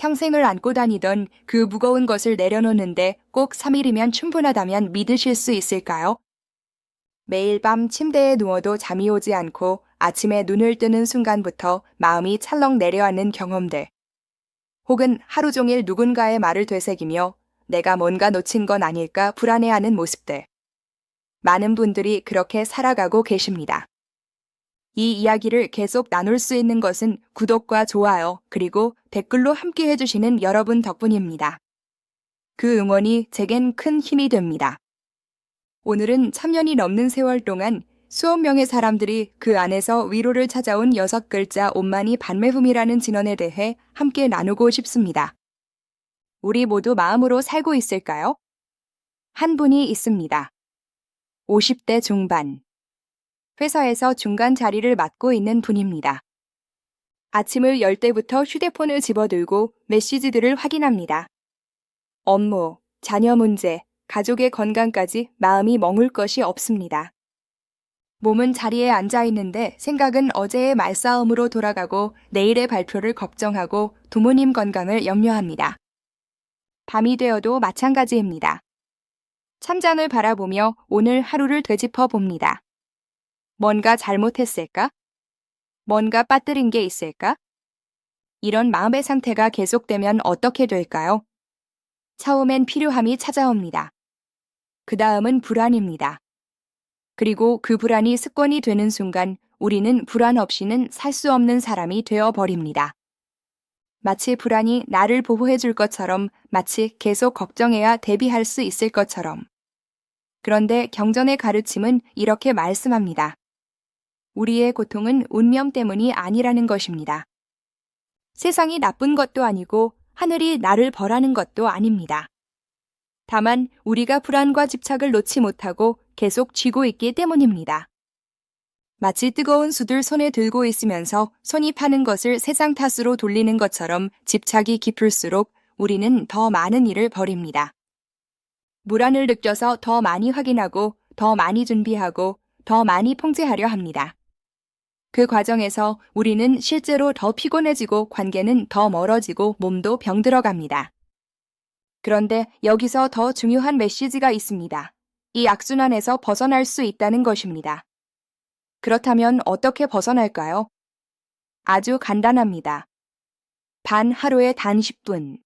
평생을 안고 다니던 그 무거운 것을 내려놓는데 꼭 3일이면 충분하다면 믿으실 수 있을까요? 매일 밤 침대에 누워도 잠이 오지 않고 아침에 눈을 뜨는 순간부터 마음이 찰렁 내려앉는 경험들. 혹은 하루 종일 누군가의 말을 되새기며 내가 뭔가 놓친 건 아닐까 불안해하는 모습들. 많은 분들이 그렇게 살아가고 계십니다. 이 이야기를 계속 나눌 수 있는 것은 구독과 좋아요, 그리고 댓글로 함께 해주시는 여러분 덕분입니다. 그 응원이 제겐 큰 힘이 됩니다. 오늘은 3년이 넘는 세월 동안 수억 명의 사람들이 그 안에서 위로를 찾아온 여섯 글자 온만이 반매움이라는 진언에 대해 함께 나누고 싶습니다. 우리 모두 마음으로 살고 있을까요? 한 분이 있습니다. 50대 중반. 회사에서 중간 자리를 맡고 있는 분입니다. 아침을 열 때부터 휴대폰을 집어들고 메시지들을 확인합니다. 업무, 자녀 문제, 가족의 건강까지 마음이 머물 것이 없습니다. 몸은 자리에 앉아 있는데 생각은 어제의 말싸움으로 돌아가고 내일의 발표를 걱정하고 부모님 건강을 염려합니다. 밤이 되어도 마찬가지입니다. 찬장을 바라보며 오늘 하루를 되짚어 봅니다. 뭔가 잘못했을까? 뭔가 빠뜨린 게 있을까? 이런 마음의 상태가 계속되면 어떻게 될까요? 처음엔 필요함이 찾아옵니다. 그 다음은 불안입니다. 그리고 그 불안이 습관이 되는 순간 우리는 불안 없이는 살 수 없는 사람이 되어 버립니다. 마치 불안이 나를 보호해 줄 것처럼 마치 계속 걱정해야 대비할 수 있을 것처럼. 그런데 경전의 가르침은 이렇게 말씀합니다. 우리의 고통은 운명 때문이 아니라는 것입니다. 세상이 나쁜 것도 아니고 하늘이 나를 벌하는 것도 아닙니다. 다만 우리가 불안과 집착을 놓지 못하고 계속 쥐고 있기 때문입니다. 마치 뜨거운 숯을 손에 들고 있으면서 손이 파는 것을 세상 탓으로 돌리는 것처럼 집착이 깊을수록 우리는 더 많은 일을 벌입니다. 불안을 느껴서 더 많이 확인하고 더 많이 준비하고 더 많이 통제하려 합니다. 그 과정에서 우리는 실제로 더 피곤해지고 관계는 더 멀어지고 몸도 병들어 갑니다. 그런데 여기서 더 중요한 메시지가 있습니다. 이 악순환에서 벗어날 수 있다는 것입니다. 그렇다면 어떻게 벗어날까요? 아주 간단합니다. 단 하루에 단 10분.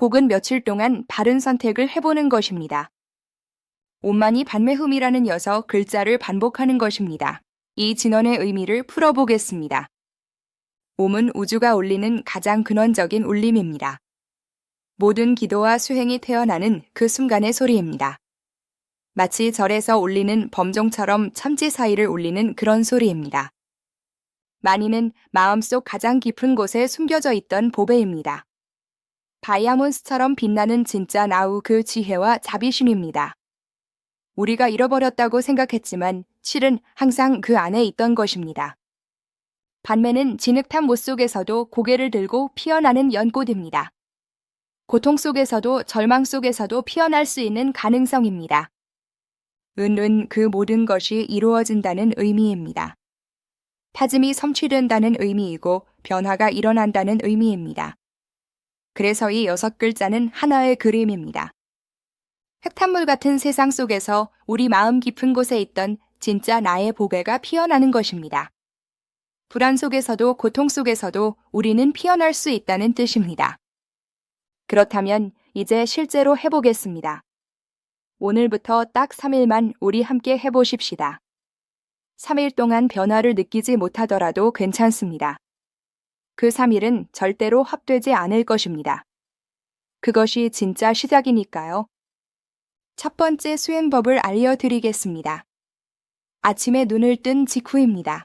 혹은 며칠 동안 바른 선택을 해보는 것입니다. 온만이 반매흠이라는 여섯 글자를 반복하는 것입니다. 이 진원의 의미를 풀어보겠습니다. 옴은 우주가 올리는 가장 근원적인 울림입니다. 모든 기도와 수행이 태어나는 그 순간의 소리입니다. 마치 절에서 울리는 범종처럼 참지 사이를 울리는 그런 소리입니다. 마니는 마음속 가장 깊은 곳에 숨겨져 있던 보배입니다. 다이아몬드처럼 빛나는 진짜 나우 그 지혜와 자비심입니다. 우리가 잃어버렸다고 생각했지만 실은 항상 그 안에 있던 것입니다. 반매는 진흙탕 못 속에서도 고개를 들고 피어나는 연꽃입니다. 고통 속에서도 절망 속에서도 피어날 수 있는 가능성입니다. 은은 그 모든 것이 이루어진다는 의미입니다. 타짐이 성취된다는 의미이고 변화가 일어난다는 의미입니다. 그래서 이 여섯 글자는 하나의 그림입니다. 흙탕물 같은 세상 속에서 우리 마음 깊은 곳에 있던 진짜 나의 보배가 피어나는 것입니다. 불안 속에서도 고통 속에서도 우리는 피어날 수 있다는 뜻입니다. 그렇다면 이제 실제로 해보겠습니다. 오늘부터 딱 3일만 우리 함께 해보십시다. 3일 동안 변화를 느끼지 못하더라도 괜찮습니다. 그 3일은 절대로 합되지 않을 것입니다. 그것이 진짜 시작이니까요. 첫 번째 수행법을 알려드리겠습니다. 아침에 눈을 뜬 직후입니다.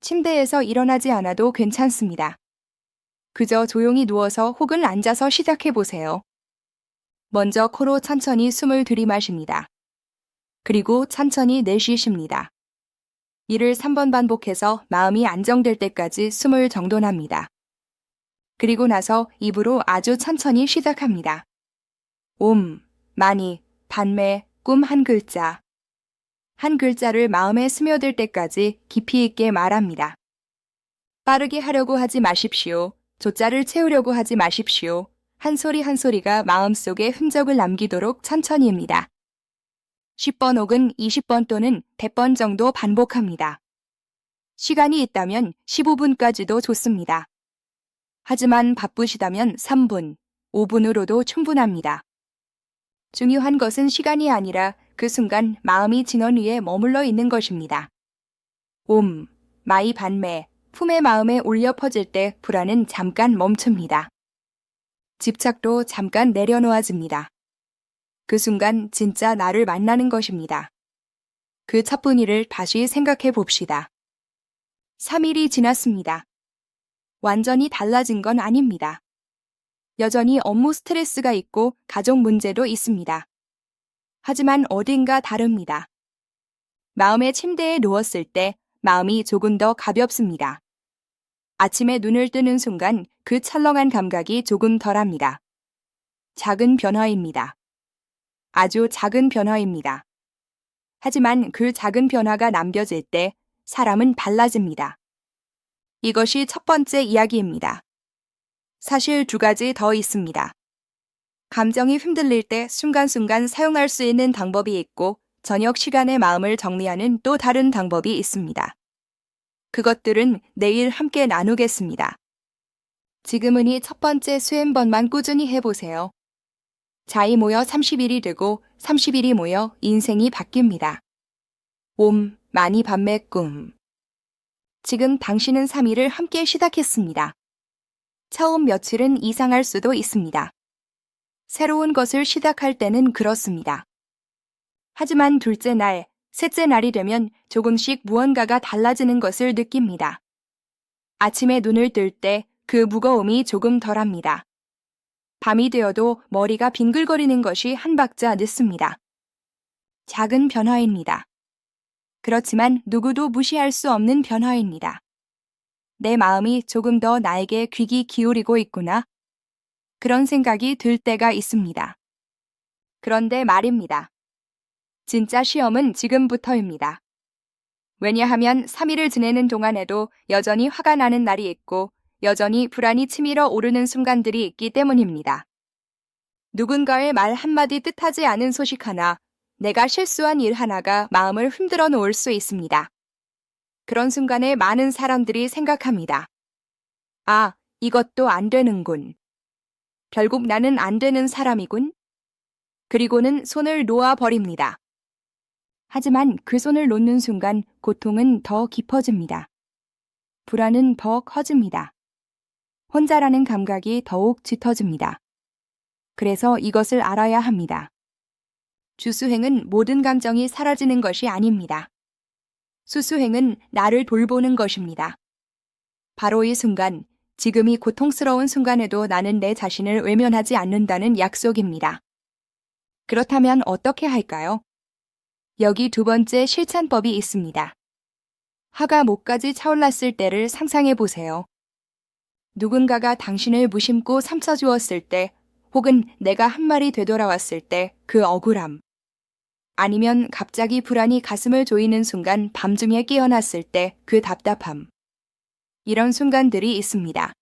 침대에서 일어나지 않아도 괜찮습니다. 그저 조용히 누워서 혹은 앉아서 시작해 보세요. 먼저 코로 천천히 숨을 들이마십니다. 그리고 천천히 내쉬십니다. 이를 3번 반복해서 마음이 안정될 때까지 숨을 정돈합니다. 그리고 나서 입으로 아주 천천히 시작합니다. 옴, 많이, 반매, 꿈 한 글자. 한 글자를 마음에 스며들 때까지 깊이 있게 말합니다. 빠르게 하려고 하지 마십시오. 조자를 채우려고 하지 마십시오. 한 소리 한 소리가 마음속에 흔적을 남기도록 천천히입니다. 10번 혹은 20번 또는 100번 정도 반복합니다. 시간이 있다면 15분까지도 좋습니다. 하지만 바쁘시다면 3분, 5분으로도 충분합니다. 중요한 것은 시간이 아니라 그 순간 마음이 진원 위에 머물러 있는 것입니다. 옴, 마이 반매, 품의 마음에 울려 퍼질 때 불안은 잠깐 멈춥니다. 집착도 잠깐 내려놓아집니다. 그 순간 진짜 나를 만나는 것입니다. 그 차분히를 다시 생각해 봅시다. 3일이 지났습니다. 완전히 달라진 건 아닙니다. 여전히 업무 스트레스가 있고 가족 문제도 있습니다. 하지만 어딘가 다릅니다. 마음의 침대에 누웠을 때 마음이 조금 더 가볍습니다. 아침에 눈을 뜨는 순간 그 철렁한 감각이 조금 덜합니다. 작은 변화입니다. 아주 작은 변화입니다. 하지만 그 작은 변화가 남겨질 때 사람은 달라집니다. 이것이 첫 번째 이야기입니다. 사실 두 가지 더 있습니다. 감정이 흔들릴 때 순간순간 사용할 수 있는 방법이 있고 저녁 시간에 마음을 정리하는 또 다른 방법이 있습니다. 그것들은 내일 함께 나누겠습니다. 지금은 이 첫 번째 수행번만 꾸준히 해보세요. 자이 모여 30일이 되고 30일이 모여 인생이 바뀝니다. 옴, 많이 밤매 꿈. 지금 당신은 3일을 함께 시작했습니다. 처음 며칠은 이상할 수도 있습니다. 새로운 것을 시작할 때는 그렇습니다. 하지만 둘째 날, 셋째 날이 되면 조금씩 무언가가 달라지는 것을 느낍니다. 아침에 눈을 뜰 때 그 무거움이 조금 덜합니다. 밤이 되어도 머리가 빙글거리는 것이 한 박자 늦습니다. 작은 변화입니다. 그렇지만 누구도 무시할 수 없는 변화입니다. 내 마음이 조금 더 나에게 귀기 기울이고 있구나. 그런 생각이 들 때가 있습니다. 그런데 말입니다. 진짜 시험은 지금부터입니다. 왜냐하면 3일을 지내는 동안에도 여전히 화가 나는 날이 있고 여전히 불안이 치밀어 오르는 순간들이 있기 때문입니다. 누군가의 말 한마디 뜻하지 않은 소식 하나, 내가 실수한 일 하나가 마음을 흔들어 놓을 수 있습니다. 그런 순간에 많은 사람들이 생각합니다. 아, 이것도 안 되는군. 결국 나는 안 되는 사람이군. 그리고는 손을 놓아 버립니다. 하지만 그 손을 놓는 순간 고통은 더 깊어집니다. 불안은 더 커집니다. 혼자라는 감각이 더욱 짙어집니다. 그래서 이것을 알아야 합니다. 주수행은 모든 감정이 사라지는 것이 아닙니다. 수수행은 나를 돌보는 것입니다. 바로 이 순간, 지금 이 고통스러운 순간에도 나는 내 자신을 외면하지 않는다는 약속입니다. 그렇다면 어떻게 할까요? 여기 두 번째 실천법이 있습니다. 화가 목까지 차올랐을 때를 상상해 보세요. 누군가가 당신을 무심코 삼켜주었을 때, 혹은 내가 한 말이 되돌아왔을 때 그 억울함. 아니면 갑자기 불안이 가슴을 조이는 순간 밤중에 깨어났을 때 그 답답함. 이런 순간들이 있습니다.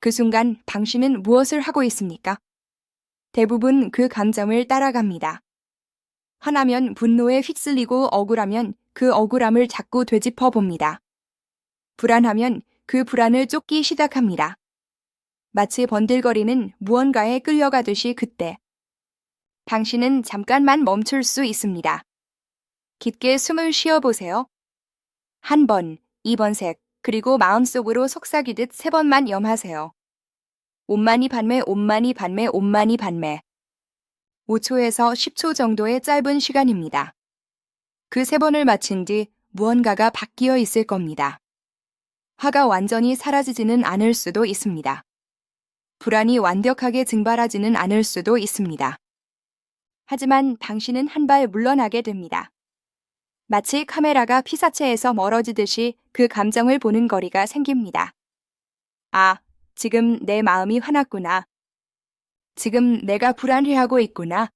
그 순간 당신은 무엇을 하고 있습니까? 대부분 그 감정을 따라갑니다. 하나면 분노에 휩쓸리고 억울하면 그 억울함을 자꾸 되짚어 봅니다. 불안하면 그 불안을 쫓기 시작합니다. 마치 번들거리는 무언가에 끌려가듯이 그때 당신은 잠깐만 멈출 수 있습니다. 깊게 숨을 쉬어 보세요. 한 번, 이번 색, 그리고 마음속으로 속삭이듯 세 번만 염하세요. 옴만이 반매, 옴만이 반매, 옴만이 반매. 5초에서 10초 정도의 짧은 시간입니다. 그 세 번을 마친 뒤 무언가가 바뀌어 있을 겁니다. 화가 완전히 사라지지는 않을 수도 있습니다. 불안이 완벽하게 증발하지는 않을 수도 있습니다. 하지만 당신은 한 발 물러나게 됩니다. 마치 카메라가 피사체에서 멀어지듯이 그 감정을 보는 거리가 생깁니다. 아, 지금 내 마음이 화났구나. 지금 내가 불안해하고 있구나.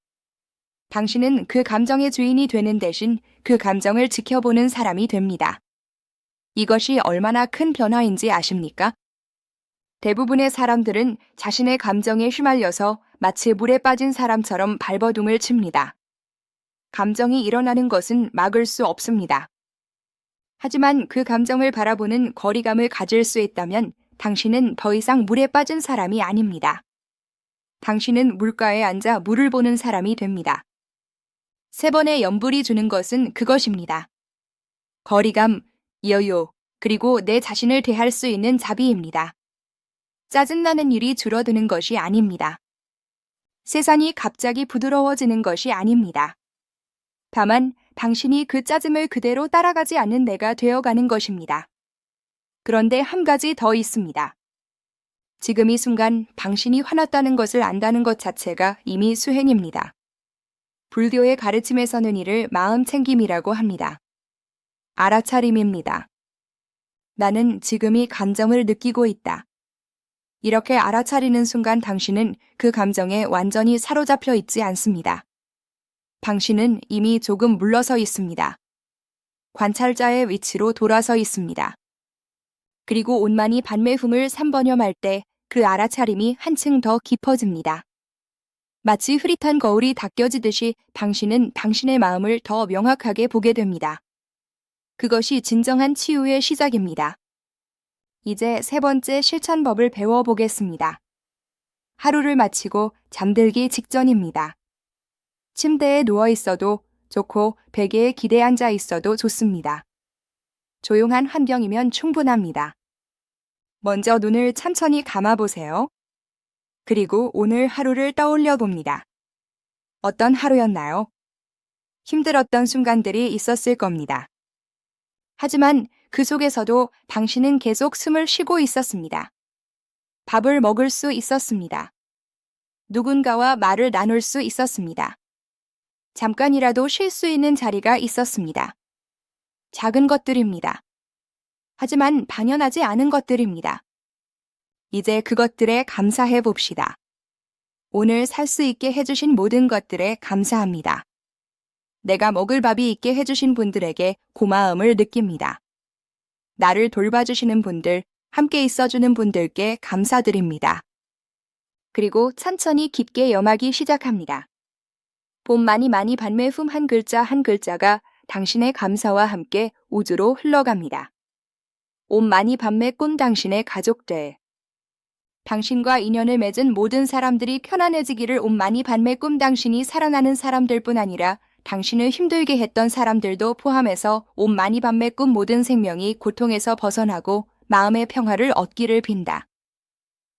당신은 그 감정의 주인이 되는 대신 그 감정을 지켜보는 사람이 됩니다. 이것이 얼마나 큰 변화인지 아십니까? 대부분의 사람들은 자신의 감정에 휘말려서 마치 물에 빠진 사람처럼 발버둥을 칩니다. 감정이 일어나는 것은 막을 수 없습니다. 하지만 그 감정을 바라보는 거리감을 가질 수 있다면 당신은 더 이상 물에 빠진 사람이 아닙니다. 당신은 물가에 앉아 물을 보는 사람이 됩니다. 세 번의 연불이 주는 것은 그것입니다. 거리감, 여유, 그리고 내 자신을 대할 수 있는 자비입니다. 짜증나는 일이 줄어드는 것이 아닙니다. 세상이 갑자기 부드러워지는 것이 아닙니다. 다만 당신이 그 짜증을 그대로 따라가지 않는 내가 되어가는 것입니다. 그런데 한 가지 더 있습니다. 지금 이 순간 당신이 화났다는 것을 안다는 것 자체가 이미 수행입니다. 불교의 가르침에서는 이를 마음 챙김이라고 합니다. 알아차림입니다. 나는 지금 이 감정을 느끼고 있다. 이렇게 알아차리는 순간 당신은 그 감정에 완전히 사로잡혀 있지 않습니다. 당신은 이미 조금 물러서 있습니다. 관찰자의 위치로 돌아서 있습니다. 그리고 온만이 반매hum을 3번염할 때 그 알아차림이 한층 더 깊어집니다. 마치 흐릿한 거울이 닦여지듯이 당신은 당신의 마음을 더 명확하게 보게 됩니다. 그것이 진정한 치유의 시작입니다. 이제 세 번째 실천법을 배워보겠습니다. 하루를 마치고 잠들기 직전입니다. 침대에 누워 있어도 좋고 베개에 기대 앉아 있어도 좋습니다. 조용한 환경이면 충분합니다. 먼저 눈을 천천히 감아보세요. 그리고 오늘 하루를 떠올려 봅니다. 어떤 하루였나요? 힘들었던 순간들이 있었을 겁니다. 하지만 그 속에서도 당신은 계속 숨을 쉬고 있었습니다. 밥을 먹을 수 있었습니다. 누군가와 말을 나눌 수 있었습니다. 잠깐이라도 쉴 수 있는 자리가 있었습니다. 작은 것들입니다. 하지만 당연하지 않은 것들입니다. 이제 그것들에 감사해 봅시다. 오늘 살 수 있게 해주신 모든 것들에 감사합니다. 내가 먹을 밥이 있게 해주신 분들에게 고마움을 느낍니다. 나를 돌봐주시는 분들, 함께 있어주는 분들께 감사드립니다. 그리고 천천히 깊게 염하기 시작합니다. 봄 많이 많이 반매 흠 한 글자 한 글자가 당신의 감사와 함께 우주로 흘러갑니다. 온 많이 밤매 꾼 당신의 가족들. 당신과 인연을 맺은 모든 사람들이 편안해지기를 온 많이 반매 꿈 당신이 살아나는 사람들 뿐 아니라 당신을 힘들게 했던 사람들도 포함해서 온 많이 밤매 꿈 모든 생명이 고통에서 벗어나고 마음의 평화를 얻기를 빈다.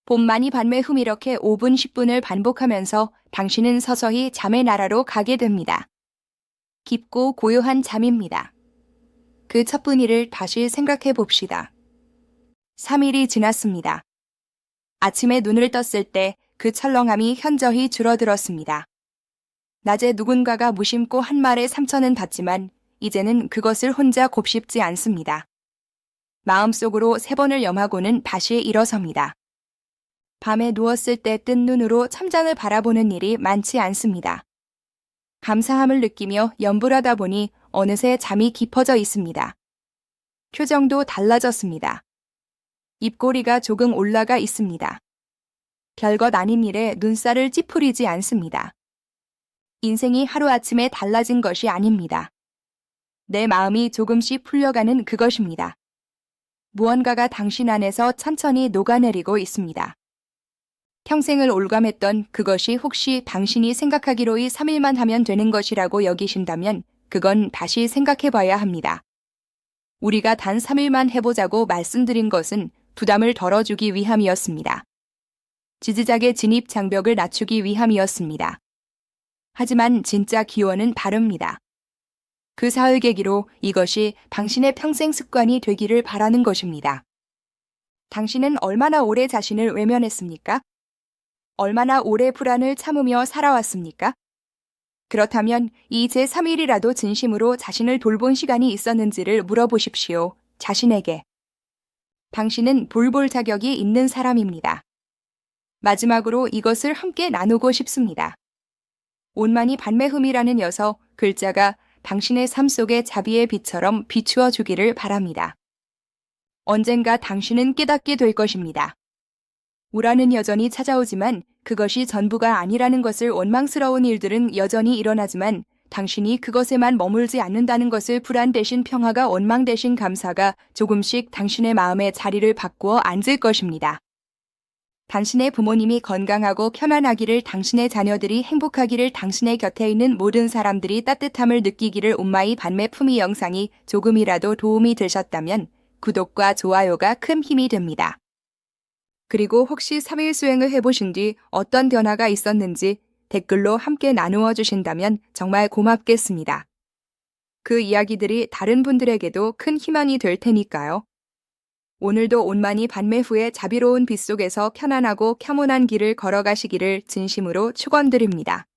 봄 많이 밤매 흠 이렇게 5분 10분을 반복하면서 당신은 서서히 잠의 나라로 가게 됩니다. 깊고 고요한 잠입니다. 그 첫 분위를 다시 생각해 봅시다. 3일이 지났습니다. 아침에 눈을 떴을 때 그 철렁함이 현저히 줄어들었습니다. 낮에 누군가가 무심코 한 말에 상처는 받지만 이제는 그것을 혼자 곱씹지 않습니다. 마음속으로 세 번을 염하고는 다시 일어섭니다. 밤에 누웠을 때 뜬 눈으로 천장을 바라보는 일이 많지 않습니다. 감사함을 느끼며 연불하다 보니 어느새 잠이 깊어져 있습니다. 표정도 달라졌습니다. 입꼬리가 조금 올라가 있습니다. 별것 아닌 일에 눈살을 찌푸리지 않습니다. 인생이 하루아침에 달라진 것이 아닙니다. 내 마음이 조금씩 풀려가는 그것입니다. 무언가가 당신 안에서 천천히 녹아내리고 있습니다. 평생을 올감했던 그것이 혹시 당신이 생각하기로 이 3일만 하면 되는 것이라고 여기신다면 그건 다시 생각해 봐야 합니다. 우리가 단 3일만 해보자고 말씀드린 것은 부담을 덜어주기 위함이었습니다. 지지작의 진입 장벽을 낮추기 위함이었습니다. 하지만 진짜 기원은 다릅니다. 그 사흘 계기로 이것이 당신의 평생 습관이 되기를 바라는 것입니다. 당신은 얼마나 오래 자신을 외면했습니까? 얼마나 오래 불안을 참으며 살아왔습니까? 그렇다면 이 제3일이라도 진심으로 자신을 돌본 시간이 있었는지를 물어보십시오. 자신에게. 당신은 돌볼 자격이 있는 사람입니다. 마지막으로 이것을 함께 나누고 싶습니다. 온만이 반매흠이라는 여서 글자가 당신의 삶 속의 자비의 빛처럼 비추어 주기를 바랍니다. 언젠가 당신은 깨닫게 될 것입니다. 우라는 여전히 찾아오지만 그것이 전부가 아니라는 것을 원망스러운 일들은 여전히 일어나지만 당신이 그것에만 머물지 않는다는 것을 불안 대신 평화가 원망 대신 감사가 조금씩 당신의 마음에 자리를 바꾸어 앉을 것입니다. 당신의 부모님이 건강하고 편안하기를 당신의 자녀들이 행복하기를 당신의 곁에 있는 모든 사람들이 따뜻함을 느끼기를 온마이 반매 품위 영상이 조금이라도 도움이 되셨다면 구독과 좋아요가 큰 힘이 됩니다. 그리고 혹시 3일 수행을 해보신 뒤 어떤 변화가 있었는지 댓글로 함께 나누어 주신다면 정말 고맙겠습니다. 그 이야기들이 다른 분들에게도 큰 희망이 될 테니까요. 오늘도 온만이 반매 후에 자비로운 빛 속에서 편안하고 캬몬한 길을 걸어가시기를 진심으로 축원드립니다.